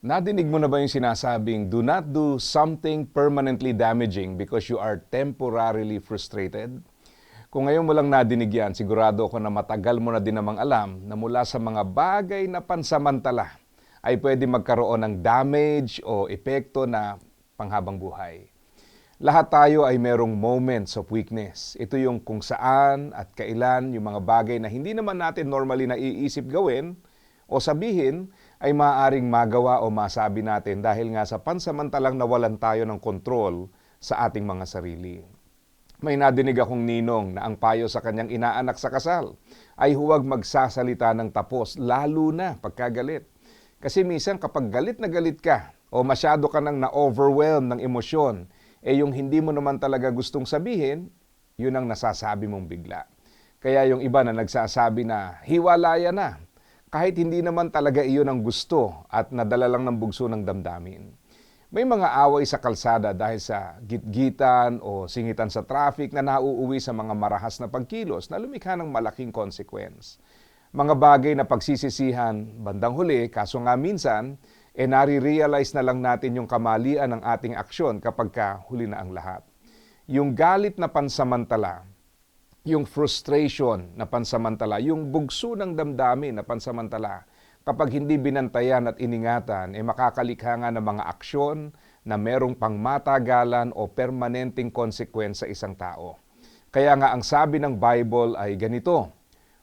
Nadinig mo na ba yung sinasabing, do not do something permanently damaging because you are temporarily frustrated? Kung ngayon mo lang nadinig yan, sigurado ako na matagal mo na din namang alam na mula sa mga bagay na pansamantala ay pwede magkaroon ng damage o epekto na panghabang buhay. Lahat tayo ay merong moments of weakness. Ito yung kung saan at kailan yung mga bagay na hindi naman natin normally naiisip gawin o sabihin ay maaaring magawa o masabi natin dahil nga sa pansamantalang nawalan tayo ng kontrol sa ating mga sarili. May nadinig akong ninong na ang payo sa kanyang inaanak sa kasal ay huwag magsasalita ng tapos, lalo na pagkagalit. Kasi minsan kapag galit na galit ka o masyado ka nang na-overwhelm ng emosyon, eh yung hindi mo naman talaga gustong sabihin, yun ang nasasabi mong bigla. Kaya yung iba na nagsasabi na hiwalaya na, kahit hindi naman talaga iyon ang gusto at nadala lang ng bugso ng damdamin. May mga away sa kalsada dahil sa gitgitan o singitan sa traffic na nauuwi sa mga marahas na pagkilos na lumikha ng malaking consequence. Mga bagay na pagsisisihan, bandang huli, kaso nga minsan, e nare-realize na lang natin yung kamalian ng ating aksyon kapag ka huli na ang lahat. Yung galit na pansamantala, yung frustration na pansamantala, yung bugso ng damdamin na pansamantala, kapag hindi binantayan at iningatan, eh makakalikha nga ng mga aksyon na merong pangmatagalan o permanenteng konsekwens sa isang tao. Kaya nga ang sabi ng Bible ay ganito,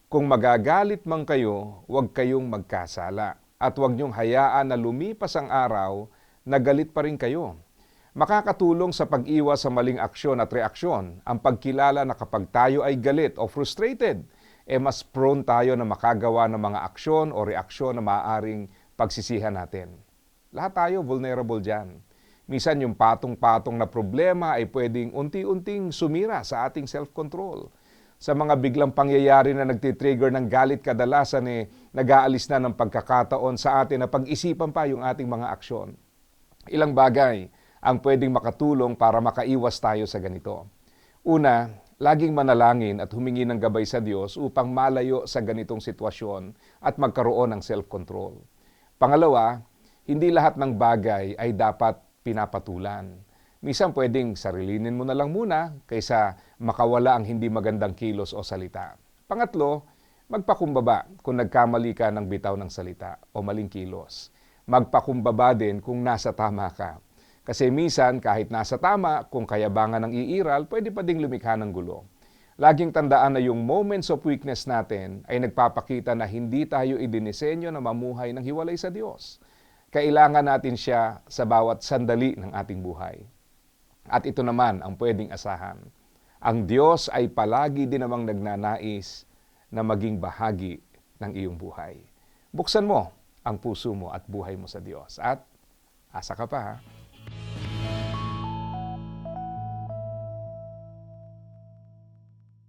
Kung magagalit man kayo, huwag kayong magkasala at huwag niyong hayaan na lumipas ang araw na galit pa rin kayo. Makakatulong sa pag-iwas sa maling aksyon at reaksyon ang pagkilala na kapag tayo ay galit o frustrated, eh mas prone tayo na makagawa ng mga aksyon o reaksyon na maaaring pagsisihan natin. Lahat tayo vulnerable dyan. Minsan yung patong-patong na problema ay pwedeng unti-unting sumira sa ating self-control. Sa mga biglang pangyayari na nagtitrigger ng galit kadalasan eh, nag-aalis na ng pagkakataon sa atin na pag-isipan pa yung ating mga aksyon. Ilang bagay ang pwedeng makatulong para makaiwas tayo sa ganito. Una, laging manalangin at humingi ng gabay sa Diyos upang malayo sa ganitong sitwasyon at magkaroon ng self-control. Pangalawa, hindi lahat ng bagay ay dapat pinapatulan. Minsan pwedeng sarilinin mo na lang muna kaysa makawala ang hindi magandang kilos o salita. Pangatlo, magpakumbaba kung nagkamali ka ng bitaw ng salita o maling kilos. Magpakumbaba din kung nasa tama ka. Kasi minsan, kahit nasa tama, kung kayabangan ng iiral, pwede pa ding lumikha ng gulo. Laging tandaan na yung moments of weakness natin ay nagpapakita na hindi tayo idinisenyo na mamuhay ng hiwalay sa Diyos. Kailangan natin siya sa bawat sandali ng ating buhay. At ito naman ang pwedeng asahan. Ang Diyos ay palagi din namang nagnanais na maging bahagi ng iyong buhay. Buksan mo ang puso mo at buhay mo sa Diyos. At asa ka pa ha?